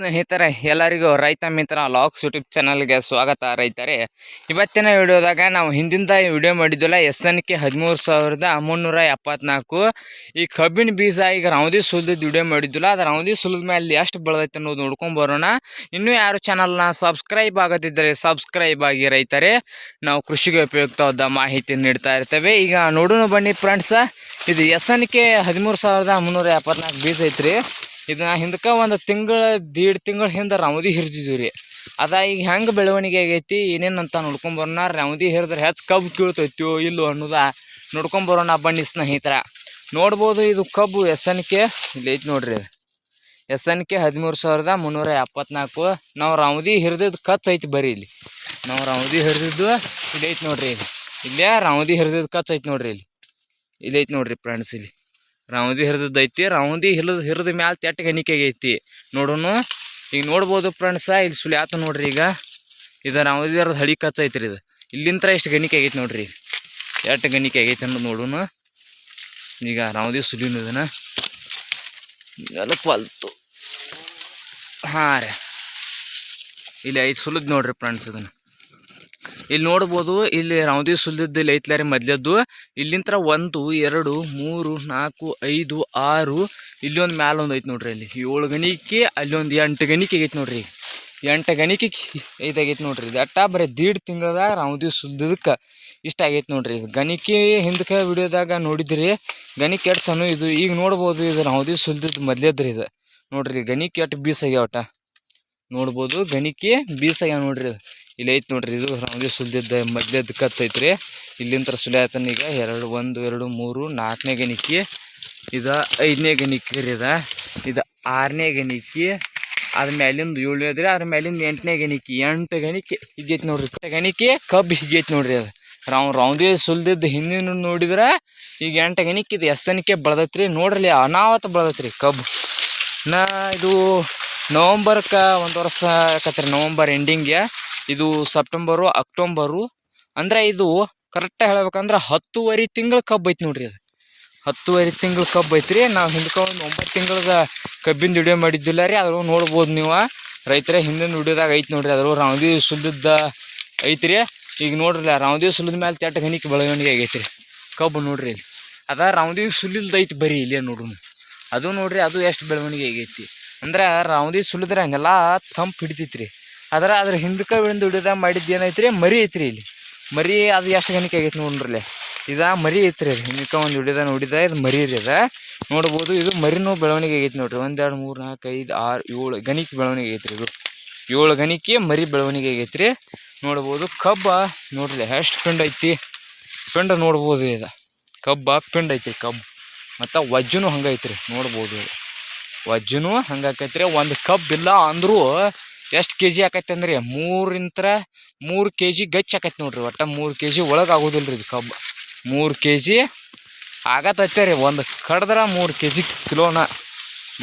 ಸ್ನೇಹಿತರೆ, ಎಲ್ಲರಿಗೂ ರೈತ ಮಿತ್ರ ಲಾಕ್ಸ್ ಯೂಟ್ಯೂಬ್ ಚಾನಲ್ಗೆ ಸ್ವಾಗತ ರೈತರೇ. ಇವತ್ತಿನ ವಿಡಿಯೋದಾಗ ನಾವು ಹಿಂದಿಂದ ವಿಡಿಯೋ ಮಾಡಿದ್ವಲ್ಲ ಎಸ್ ಎನ್ ಕೆ ಹದಿಮೂರು ಸಾವಿರದ ಮುನ್ನೂರ ಎಪ್ಪತ್ನಾಲ್ಕು. ಈ ಕಬ್ಬಿನ ಬೀಜ ಈಗ ರೌದಿ ಸುಲಿದಿದ್ದು ವಿಡಿಯೋ ಮಾಡಿದ್ವಲ್ಲ ಅದು ರೌದಿ ಸುಲಿದ ಮೇಲೆ ಎಷ್ಟು ಬೆಳೆದೈತೆ ಅನ್ನೋದು ನೋಡ್ಕೊಂಡು ಬರೋಣ. ಇನ್ನೂ ಯಾರು ಚಾನಲ್ನ ಸಬ್ಸ್ಕ್ರೈಬ್ ಆಗದಿದ್ದರೆ ಸಬ್ಸ್ಕ್ರೈಬ್ ಆಗಿ ರೈತರೇ. ನಾವು ಕೃಷಿಗೆ ಉಪಯುಕ್ತವಾದ ಮಾಹಿತಿ ನೀಡ್ತಾ ಇರ್ತೇವೆ. ಈಗ ನೋಡೋಣ ಬನ್ನಿ ಫ್ರೆಂಡ್ಸ, ಇದು ಎಸ್ ಎನ್ ಕೆ ಹದಿಮೂರು ಸಾವಿರದ ಮುನ್ನೂರ ಎಪ್ಪತ್ನಾಲ್ಕು ಬೀಜ ಐತ್ರಿ. ಇದನ್ನ ಹಿಂದಕ್ಕೆ ಒಂದು ತಿಂಗಳ, ದೀಡ್ ತಿಂಗಳ ಹಿಂದೆ ರೌದಿ ಹಿರಿದಿದ್ವಿ ರೀ. ಅದ ಈಗ ಹೆಂಗೆ ಬೆಳವಣಿಗೆ ಆಗೈತಿ, ಏನೇನು ಅಂತ ನೋಡ್ಕೊಂಬರೋಣ ರಾಮದಿ ಹಿರಿದ್ರೆ ಹೆಚ್ಚು ಕಬ್ಬು ಕೀಳ್ತೈತೋ ಇಲ್ಲೋ ಅನ್ನೋದ ನೋಡ್ಕೊಂಬರೋಣ ಬನ್ನಿ ಸ್ನೇಹಿತರ ನೋಡ್ಬೋದು ಇದು ಕಬ್ಬು ಎಸ್ ಎನ್ ಕೆ ಇಲ್ಲಿ ಐತಿ ನೋಡ್ರಿ ಎಸ್ ಎನ್ ಕೆ ಹದಿಮೂರು ಸಾವಿರದ ಮುನ್ನೂರ ಎಪ್ಪತ್ನಾಲ್ಕು. ನಾವು ರೌದಿ ಹಿರಿದಿದ್ದು ಕಚ್ ಐತಿ ಬರೀ ಇಲ್ಲಿ. ನಾವು ರೌದಿ ಹಿರಿದಿದ್ದು ಇಲ್ಲಿ ಐತಿ ನೋಡ್ರಿ ಇಲ್ಲಿ ಇಲ್ಲೇ ರೌದಿ ಹಿರಿದಿದ್ದು ಕಚ್ ಐತಿ ನೋಡ್ರಿ ಇಲ್ಲಿ. ಇಲ್ಲಿ ಐತಿ ನೋಡ್ರಿ ಫ್ರೆಂಡ್ಸ್ ಇಲ್ಲಿ. ರೌದಿ ಹಿರಿದದ್ದು ಐತಿ. ರೌಂದಿ ಹಿರಿದ ಹಿರಿದ ಮ್ಯಾಲ ತೆಟ್ಟ ಗಣಿಕೆಗೆ ಐತಿ. ನೋಡೋನು, ಈಗ ನೋಡ್ಬೋದು ಫ್ರೆಂಡ್ಸ, ಇಲ್ಲಿ ಸುಲ್ಯಾತ ನೋಡ್ರಿ ಈಗ. ಇದು ರಾವಂದಿ ಹಿರಿದ ಹಳಿ ಕಚ್ಚ ಐತ್ರಿ ಇದು. ಇಲ್ಲಿಂತ್ರ ಎಷ್ಟು ಗಣಿಕೆ ಆಗೈತಿ ನೋಡ್ರಿ. ಎಷ್ಟು ಗಣಿಕೆ ಆಗೈತಿ ಅನ್ನೋದು ನೋಡೋನು. ಈಗ ರೌಂದಿ ಸುಲಿನ ಇದನ್ನ. ಎಲ್ಲ ಪಲ್ತು ಹಾಂ ರೀ. ಇಲ್ಲಿ ಐದು ಸುಲಿದ್ ನೋಡ್ರಿ ಫ್ರೆಂಡ್ಸ್ ಇದನ್ನು. ಇಲ್ಲಿ ನೋಡ್ಬೋದು, ಇಲ್ಲಿ ರೌದಿ ಸುಲಿದ್ದು ಇಲ್ಲಿ ಐತ್ಲಾರಿ ಮೊದ್ಲದ್ದು. ಇಲ್ಲಿಂತ್ರ ಒಂದು, ಎರಡು, ಮೂರು, ನಾಲ್ಕು, ಐದು, ಆರು. ಇಲ್ಲಿ ಒಂದು ಮ್ಯಾಲ ಒಂದು ಐತಿ ನೋಡ್ರಿ ಅಲ್ಲಿ. ಏಳು ಗಣಿಕೆ ಅಲ್ಲಿ ಒಂದು ಎಂಟು ಗಣಿಕೆ ಐತೆ ನೋಡ್ರಿ. ಎಂಟು ಗಣಿಕೆ ಐದಾಗೈತೆ ನೋಡ್ರಿ. ಇದು ಅಟ್ಟ ಬರೀ ದೀಡ್ ತಿಂಗಳದಾಗ ರೌದಿ ಸುಲಿದಕ್ಕೆ ಇಷ್ಟ ಆಗೈತೆ ನೋಡ್ರಿ. ಇದು ಗಣಿಕೆ ಹಿಂದಕ್ಕೆ ವಿಡಿಯೋದಾಗ ನೋಡಿದ್ರಿ. ಗಣಿಕೆ ಎಷ್ಟು ಸಣ್ಣ ಇದು. ಈಗ ನೋಡ್ಬೋದು ಇದು ರೌದಿ ಸುಲಿದ್ದು ಮೊದ್ಲೇದ್ರಿ ಇದು. ನೋಡ್ರಿ ಗಣಿಕೆ ಎಷ್ಟು ಬೀಸಾಗ್ಯಾವಟ ನೋಡ್ಬೋದು ಗಣಿಕೆ ಬೀಸಾಗ್ಯಾವ ನೋಡ್ರಿ ಇದು. ಇಲ್ಲಿ ಐತಿ ನೋಡ್ರಿ, ಇದು ರೌದಿ ಸುಲ್ದಿದ್ದ ಮದ್ಯದ ಐತ್ರಿ. ಇಲ್ಲಿಂತ್ರ ಸುಲಿಯಾತನ ಈಗ ಎರಡು, ಒಂದು, ಎರಡು, ಮೂರು, ನಾಲ್ಕನೇ ಗಣಿಕೆ, ಇದು ಐದನೇ ಗಣಿಕೆ ರೀ ಇದ. ಇದು ಆರನೇ ಗಣಿಕೆ, ಅದ್ರ ಮ್ಯಾಲಿಂದ ಏಳನೇ ಅದ್ರಿ, ಅದ್ರ ಮ್ಯಾಲಿಂದ ಎಂಟನೇ ಗಣಿಕೆ, ಎಂಟು ಗಣಿಕೆ ಹಿಗೈತಿ ನೋಡ್ರಿ. ಗಣಿಕೆ ಕಬ್ಬು ಹಿಗೈತಿ ನೋಡ್ರಿ ಅದು. ರಾವ್ ರೌಂದಿ ಸುಲ್ದಿದ್ದು ಹಿಂದಿನ ನೋಡಿದ್ರೆ, ಈಗ ಎಂಟು ಗಣಿಕೆ ಇದು ಎಸ್ ಎನ್ ಕೆ ಬೆಳೆದೈತ್ರಿ. ನೋಡ್ರಿ ಅನಾವತ ಬೆಳೆದೈತ್ರಿ ಕಬ್ಬು. ನಾ ಇದು ನವಂಬರ್ಕ ಒಂದು ವರ್ಷ ಯಾಕತ್ರಿ ನವಂಬರ್ ಎಂಡಿಂಗ್ಗೆ ಇದು ಸೆಪ್ಟೆಂಬರು, ಅಕ್ಟೋಂಬರು, ಅಂದ್ರೆ ಇದು ಕರೆಕ್ಟಾಗಿ ಹೇಳ್ಬೇಕಂದ್ರೆ ಹತ್ತುವರೆ ತಿಂಗಳ ಕಬ್ಬು ಐತಿ ನೋಡ್ರಿ ಅದು. ಹತ್ತುವರೆ ತಿಂಗಳ ಕಬ್ಬು ಐತ್ರಿ. ನಾವು ಹಿಂದಕ್ಕೆ ಒಂದು ಒಂಬತ್ತು ತಿಂಗಳದ ಕಬ್ಬಿನ ವಿಡಿಯೋ ಮಾಡಿದ್ದಿಲ್ಲ ರೀ. ಅದ್ರ ನೋಡ್ಬೋದು ನೀವು. ರೈತರ, ಹಿಂದಿನ ವಿಡಿಯೋದಾಗ ಐತಿ ನೋಡ್ರಿ. ಅದ್ರ ರಾವದಿ ಸುಲಿದ ಐತ್ರಿ. ಈಗ ನೋಡ್ರಿ ರಾವದಿ ಸುಲಿದ ಮೇಲೆ ತೆಟ್ಟ ಗಣಿಕೆ ಬೆಳವಣಿಗೆ ರೀ ಕಬ್ಬು ನೋಡ್ರಿ ಇಲ್ಲಿ. ಅದ ರಾವದಿ ಸುಲಿಲ್ದ ಐತಿ ಬರೀ ಇಲ್ಲೇ ನೋಡ್ರಿ ಅದು ನೋಡ್ರಿ, ಅದು ಎಷ್ಟು ಬೆಳವಣಿಗೆ ಆಗೈತಿ. ಅಂದ್ರೆ ರಾವದಿ ಸುಲಿದ್ರೆ ಹಂಗೆಲ್ಲ ತಂಪು ಹಿಡಿತೈತ್ರಿ. ಅದ್ರ ಅದ್ರ ಹಿಂದಕ್ಕೆ ವಿಡಿದು ಹಿಡಿದ ಮಾಡಿದ್ದು ಏನೈತ್ರಿ? ಮರಿ ಐತ್ರಿ ಇಲ್ಲಿ. ಮರಿ ಅದು ಎಷ್ಟು ಗಣಿಕೆ ಆಗೈತಿ ನೋಡ್ರಿ ಇದ ಮರಿ ಐತ್ರಿ ಅದು. ಹಿಂದಕ್ಕೆ ಒಂದು ಹಿಡಿದ ನೋಡಿದ ಇದು ಮರಿ ರೀ ಅದ. ನೋಡ್ಬೋದು ಇದು ಮರಿನೂ ಬೆಳವಣಿಗೆ ಆಗೈತಿ ನೋಡ್ರಿ. ಒಂದೆರಡು ಮೂರು, ನಾಲ್ಕು, ಐದು, ಆರು, ಏಳು ಗಣಿಕೆ ಬೆಳವಣಿಗೆ ಆಗೈತ್ರಿ ಇದು. ಏಳು ಗಣಿಕೆ ಮರಿ ಬೆಳವಣಿಗೆ ಆಗೈತ್ರಿ. ನೋಡ್ಬೋದು ಕಬ್ಬ ನೋಡ್ರಿ ಎಷ್ಟು ಪಿಂಡ್ ಐತಿ? ಪಿಂಡ ನೋಡ್ಬೋದು ಇದು. ಕಬ್ಬ ಪಿಂಡ್ ಐತಿ ಕಬ್ಬು. ಮತ್ತು ವಜ್ಜನೂ ಹಂಗೈತ್ರಿ ನೋಡ್ಬೋದು ಇದು. ವಜ್ಜುನು ಹಂಗಾಕೈತ್ರಿ ಒಂದು ಕಬ್ಬಿಲ್ಲ ಅಂದರೂ ಎಷ್ಟು ಕೆ ಜಿ ಆಕೈತೆ ಅಂದ್ರೆ ಮೂರಿಂತ ಮೂರು ಕೆ ಜಿ ಗಚ್ಚ ಆಕೈತೆ ನೋಡ್ರಿ ಒಟ್ಟು ಮೂರು ಕೆ ಜಿ ಒಳಗೆ ಆಗೋದಿಲ್ಲ ರೀ ಇದು ಕಬ್ಬು. ಮೂರು ಕೆ ಜಿ ಆಗತ್ತೈತೆ ರೀ, ಒಂದು ಕಡ್ದ್ರೆ ಮೂರು ಕೆ ಜಿ ಕಿಲೋನ.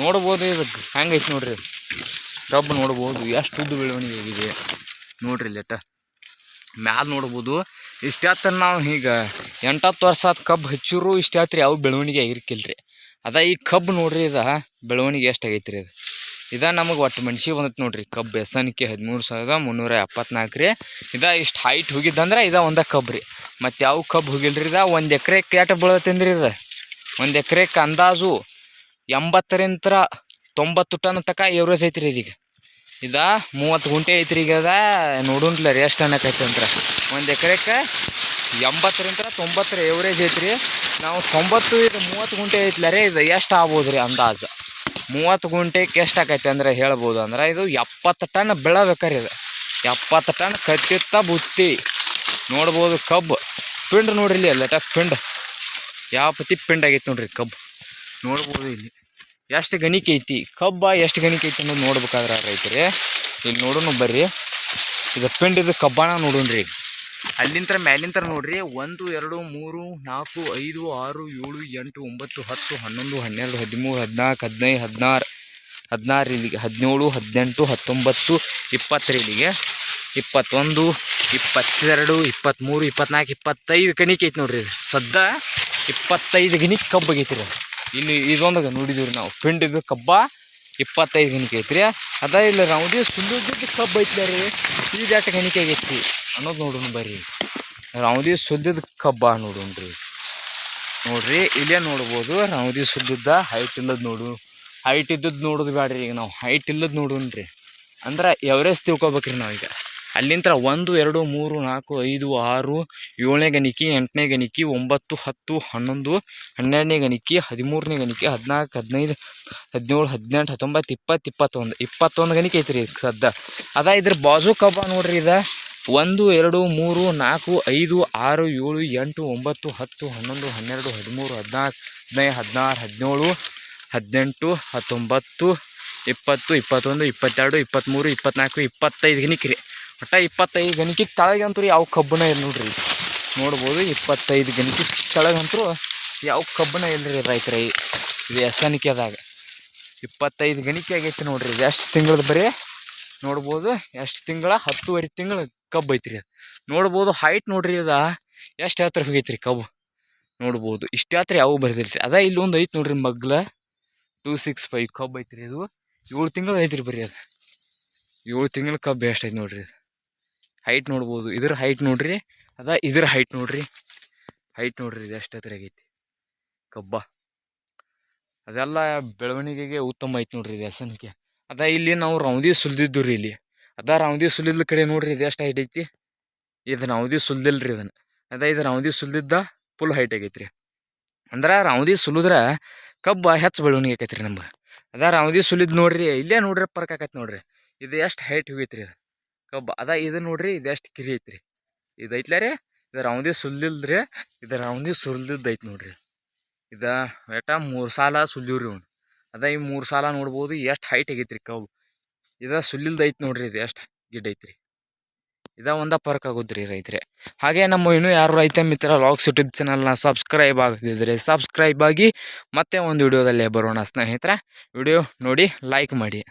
ನೋಡ್ಬೋದು ಇದಕ್ಕೆ ಹೆಂಗೈತೆ ನೋಡ್ರಿ. ಕಬ್ಬು ನೋಡ್ಬೋದು, ಎಷ್ಟು ಉದ್ದು ಬೆಳವಣಿಗೆ ಆಗಿದೆ. ನೋಡ್ರಿ ಲೆಟ ಮ್ಯಾಲ ನೋಡ್ಬೋದು, ಇಷ್ಟ ನಾವು ಈಗ ಎಂಟತ್ತು ವರ್ಷ ಆದ ಕಬ್ಬು ಹಚ್ಚಿರು ಇಷ್ಟಾತ್ರಿ ಯಾವ ಬೆಳವಣಿಗೆ ಆಗಿರ್ಕಿಲ್ರಿ. ಅದ ಈ ಕಬ್ಬು ನೋಡ್ರಿ ಇದ ಬೆಳವಣಿಗೆ ಎಷ್ಟು ಆಗೈತೆ ರೀ ಇದು ಇದ ನಮಗೆ ಒಟ್ಟು ಮೆಣಸಿ ಬಂದೈತೆ ನೋಡ್ರಿ. ಕಬ್ಬು ಎಸನಿಕೆ ಹದಿಮೂರು ಸಾವಿರದ ಮುನ್ನೂರ ಎಪ್ಪತ್ನಾಲ್ಕು ರೀ. ಇದ ಇಷ್ಟು ಹೈಟ್ ಹೋಗಿದ್ದಂದ್ರೆ ಇದ ಒಂದ ಕಬ್ಬು ರೀ. ಮತ್ತು ಯಾವ ಕಬ್ಬು ಹೋಗಿಲ್ರಿ ಇದ? ಒಂದು ಎಕರೆ ಕೇಟ ಬೀಳತ್ತಂದ್ರಿ ಇದು? ಒಂದು ಎಕರೆಕ್ಕೆ ಅಂದಾಜು ಎಂಬತ್ತರಿಂದ ತೊಂಬತ್ತು ಟನ್ ತಕ ಎವ್ರೇಜ್ ಐತ್ರಿ ಇದೀಗ. ಇದ ಮೂವತ್ತು ಗುಂಟೆ ಐತ್ರಿ ಈಗ ಅದ. ನೋಡೋಣ್ಲ ರೀ ಎಷ್ಟು ಟನ್ ಆಕೈತೆ ಅಂತ ಒಂದು ಎಕರೆಕ್ಕೆ ಎಂಬತ್ತರಿಂದ ತೊಂಬತ್ತರ ಎವರೇಜ್ ಐತ್ರಿ. ನಾವು ತೊಂಬತ್ತು ಇದು ಮೂವತ್ತು ಗುಂಟೆ ಐತ್ಲ ರೀ. ಇದು ಎಷ್ಟು ಆಗ್ಬೋದು ರೀ ಅಂದಾಜು? ಮೂವತ್ತು ಗುಂಟೆಗೆ ಎಷ್ಟು ಆಕೈತೆ ಅಂದ್ರೆ ಹೇಳ್ಬೋದು ಅಂದ್ರೆ ಇದು ಎಪ್ಪತ್ತು ಟನ್ ಬೆಳಬೇಕಾರೆ ಇದು. ಎಪ್ಪತ್ತು ಟನ್ ಕತ್ತಿತ್ತ ಬುತ್ತಿ. ನೋಡ್ಬೋದು ಕಬ್ಬು. ಪಿಂಡ್ ನೋಡ್ರಿ ಇಲ್ಲಿ ಅಲ್ಲಟ ಪಿಂಡ್. ಯಾವ ಪತಿ ಪಿಂಡ್ ಆಗೈತೆ ನೋಡ್ರಿ ಕಬ್ಬು. ನೋಡ್ಬೋದು ಇಲ್ಲಿ. ಎಷ್ಟು ಗಣಿಕೆ ಐತಿ? ಕಬ್ಬ ಎಷ್ಟು ಗಣಿಕೆ ಐತಿ ಅನ್ನೋದು ನೋಡ್ಬೇಕಾದ್ರೆ ರೈತರೇ, ಇಲ್ಲಿ ನೋಡೋಣ ಬರ್ರಿ. ಇದು ಪಿಂಡ್ ಇದು ಕಬ್ಬಾಣ ನೋಡೋಣ್ರಿ ಅಲ್ಲಿಂತ್ರ ಮ್ಯಾಲಿಂತ್ರ ನೋಡ್ರಿ, ಒಂದು, ಎರಡು, ಮೂರು, ನಾಲ್ಕು, ಐದು, ಆರು, ಏಳು, ಎಂಟು, ಒಂಬತ್ತು, ಹತ್ತು, ಹನ್ನೊಂದು, ಹನ್ನೆರಡು, ಹದಿಮೂರು, ಹದಿನಾಲ್ಕು, ಹದಿನೈದು, ಹದಿನಾರು ಹದಿನಾರು ಇಲ್ಲಿಗೆ, ಹದಿನೇಳು, ಹದಿನೆಂಟು, ಹತ್ತೊಂಬತ್ತು, ಇಪ್ಪತ್ತರ ಇಲ್ಲಿಗೆ, ಇಪ್ಪತ್ತೊಂದು, ಇಪ್ಪತ್ತೆರಡು, ಇಪ್ಪತ್ತ್ಮೂರು ಇಪ್ಪತ್ನಾಲ್ಕು ಇಪ್ಪತ್ತೈದು ಗಣಿಕೆ ಐತಿ ನೋಡ್ರಿ ಸದ್ದ ಇಪ್ಪತ್ತೈದು ಗಣಿಕೆ ಕಬ್ಬು ಆಗೈತಿ ರೀ ಇಲ್ಲಿ ಇದೊಂದು ನೋಡಿದೀವಿ ನಾವು. ಪಿಂಡಿದು ಕಬ್ಬ ಇಪ್ಪತ್ತೈದು ಗಣಿಕೆ ಐತ್ರಿ ಅದ ಇಲ್ಲ ರೌಂಡಿ ಸುಂದರ ಕಬ್ಬು ಐತ್ಲ ರೀ ಎಷ್ಟು ಗಣಿಕೆ ಆಗೈತಿ? ಅನ್ನೋದು ನೋಡೋಣ ಬರ್ರಿ. ರಾವದಿ ಸುದ್ದಿದ ಕಬ್ಬ ನೋಡೋಣ್ರಿ. ನೋಡ್ರಿ, ಇಲ್ಲೇ ನೋಡ್ಬೋದು ರಾವದಿ ಸುದ್ದದ ಹೈಟ್ ಇಲ್ಲದ ನೋಡು. ಹೈಟ್ ಇದ್ದದ್ದು ನೋಡೋದು ಬೇಡ್ರಿ ಈಗ ನಾವು. ಹೈಟ್ ಇಲ್ಲದ ನೋಡೋಣ್ರಿ. ಅಂದ್ರೆ ಎವರೇಜ್ ತಿಳ್ಕೊಬೇಕ್ರಿ ನಾವೀಗ ಅಲ್ಲಿಂದ ಒಂದು, ಎರಡು, ಮೂರು, ನಾಲ್ಕು, ಐದು, ಆರು, ಏಳನೇ ಗಣಿಕೆ, ಎಂಟನೇ ಗಣಿಕೆ, ಒಂಬತ್ತು, ಹತ್ತು, ಹನ್ನೊಂದು, ಹನ್ನೆರಡನೇ ಗಣಿಕೆ, ಹದಿಮೂರನೇ ಗಣಿಕೆ, ಹದಿನಾಲ್ಕು, ಹದಿನೈದು, ಹದಿನೇಳು, ಹದಿನೆಂಟು, ಹತ್ತೊಂಬತ್ತು, ಇಪ್ಪತ್ತು, ಇಪ್ಪತ್ತೊಂದು ಇಪ್ಪತ್ತೊಂದು ಗಣಿಕೆ ಐತ್ರಿ ಸದ್ದ. ಅದ ಇದ್ರ ಬಾಜು ಕಬ್ಬ ನೋಡ್ರಿ ಇದ. ಒಂದು, ಎರಡು, ಮೂರು, ನಾಲ್ಕು, ಐದು, ಆರು, ಏಳು, ಎಂಟು, ಒಂಬತ್ತು, ಹತ್ತು, ಹನ್ನೊಂದು, ಹನ್ನೆರಡು, ಹದಿಮೂರು, ಹದಿನಾಲ್ಕು, ಹದಿನೈದು, ಹದಿನಾರು, ಹದಿನೇಳು, ಹದಿನೆಂಟು, ಹತ್ತೊಂಬತ್ತು, ಇಪ್ಪತ್ತು, ಇಪ್ಪತ್ತೊಂದು, ಇಪ್ಪತ್ತೆರಡು, ಇಪ್ಪತ್ತ್ಮೂರು, ಇಪ್ಪತ್ತ್ನಾಲ್ಕು, ಇಪ್ಪತ್ತೈದು ಗಣಿಕೆ ರೀ ಒಟ್ಟು ಇಪ್ಪತ್ತೈದು ಗಣಿಕೆ ಕೆಳಗಂತೂ ಯಾವ ಕಬ್ಬನ ಇಲ್ಲ ನೋಡ್ರಿ. ನೋಡ್ಬೋದು, ಇಪ್ಪತ್ತೈದು ಗಣಿಕೆ ಕೆಳಗಂತೂ ಯಾವ ಕಬ್ಬನ ರೀ ರೈತರ. ಇದು ಎಸನಿಕೆದಾಗ ಇಪ್ಪತ್ತೈದು ಗಣಿಕೆ ಆಗೈತೆ ನೋಡ್ರಿ. ಎಷ್ಟು ತಿಂಗಳದ ಬರೀ? ನೋಡ್ಬೋದು, ಎಷ್ಟು ತಿಂಗಳ? ಹತ್ತುವರೆ ತಿಂಗಳ ಕಬ್ಬು ಐತ್ರಿ ಅದು. ನೋಡ್ಬೋದು ಹೈಟ್ ನೋಡ್ರಿ ಅದ ಎಷ್ಟು ಹತ್ರ ಹೋಗೈತ್ರಿ ಕಬ್ಬು. ನೋಡ್ಬೋದು ಇಷ್ಟು ಹತ್ರ ಯಾವ ಬರ್ದಿಲ್ರಿ ಅದ ಇಲ್ಲೊಂದು ಐತಿ ನೋಡ್ರಿ ಮಗ್ಲ. ಟೂ ಸಿಕ್ಸ್ ಫೈವ್ ಕಬ್ಬು ಐತ್ರಿ ಅದು. ಏಳು ತಿಂಗಳು ಐತ್ರಿ ಬರ್ರಿ ಅದು. ಏಳು ತಿಂಗಳ ಕಬ್ಬು ಎಷ್ಟು ಐತಿ ನೋಡ್ರಿ ಅದು. ಹೈಟ್ ನೋಡ್ಬೋದು. ಇದ್ರ ಹೈಟ್ ನೋಡ್ರಿ. ಅದ ಇದ್ರ ಹೈಟ್ ನೋಡ್ರಿ. ಹೈಟ್ ನೋಡ್ರಿ ಇದು ಎಷ್ಟು ಹತ್ರ ಆಗೈತಿ. ಕಬ್ಬ. ಅದೆಲ್ಲ ಬೆಳವಣಿಗೆಗೆ ಉತ್ತಮ ಐತಿ ನೋಡ್ರಿ ಇದು ಅದ ಇಲ್ಲಿ ನಾವು ರೌಂದಿ ಸುಲಿದಿದ್ದು ರೀ ಇಲ್ಲಿ. ಅದ ರಾವಂದಿ ಸುಲಿದ ಕಡೆ ನೋಡ್ರಿ ಇದು ಎಷ್ಟು ಹೈಟ್ ಐತಿ. ಇದು ಸುಲ್ದಿಲ್ಲ ರೀ ಇದನ್ನು. ಅದ ಇದು ರಾವಂದಿ ಸುಲ್ದಿದ್ದ ಫುಲ್ ಹೈಟ್ ಆಗೈತ್ರಿ. ಅಂದ್ರೆ ರಾವದಿ ಸುಲಿದ್ರೆ ಕಬ್ಬು ಹೆಚ್ಚು ಬೆಳವಣಿಗೆ ಆಕೈತ್ರಿ ನಮ್ಗೆ. ಅದ ರಾವದಿ ಸುಲಿದ್ ನೋಡ್ರಿ, ಇಲ್ಲೇ ನೋಡ್ರಿ ಪರ್ಕ್ ಆಕೈತಿ ನೋಡ್ರಿ. ಇದು ಎಷ್ಟು ಹೈಟ್ ಹೋಗೈತ್ರಿ ಅದು ಕಬ್ಬು, ಅದ ಇದು ನೋಡ್ರಿ ಇದು ಎಷ್ಟು ಕಿರಿ ಐತ್ರಿ. ಇದು ಐತ್ಲ ರೀ, ಇದು ರೌಂದಿ ರೀ ಇದು ರಾವದಿ ಸುಲ್ದಿದ್ದು ಐತೆ ನೋಡ್ರಿ. ಇದು ಎಟ ಮೂರು ಸಾಲ ಸುಲ್ದಿವ್ರಿ ಅವ್ನು ಅದ ಈ ಮೂರು ಸಾಲ ನೋಡ್ಬೋದು ಎಷ್ಟು ಹೈಟ್ ಆಗೈತ್ರಿ ಕಬ್ಬು. ಇದ ಸುಲ್ಲಿಲ್ದ ಐತಿ ನೋಡ್ರಿ ಇದು ಎಷ್ಟು ಗಿಡ ಐತ್ರಿ. ಇದ ಒಂದ ಪರ್ಕ್ ಆಗೋದ್ರಿ ರೈತ್ರಿ. ಹಾಗೆ ನಮ್ಮ ಇನ್ನೂ ಯಾರು ರೈತ ಮಿತ್ರ ಲಾಗ್ಸ್ ಯೂಟ್ಯೂಬ್ ಚಾನಲ್ನ ಸಬ್ಸ್ಕ್ರೈಬ್ ಆಗದಿದ್ರೆ ಸಬ್ಸ್ಕ್ರೈಬ್ ಆಗಿ ಮತ್ತೆ ಒಂದು ವಿಡಿಯೋದಲ್ಲೇ ಬರೋಣ ಸ್ನೇಹಿತರೆ. ವಿಡಿಯೋ ನೋಡಿ ಲೈಕ್ ಮಾಡಿ.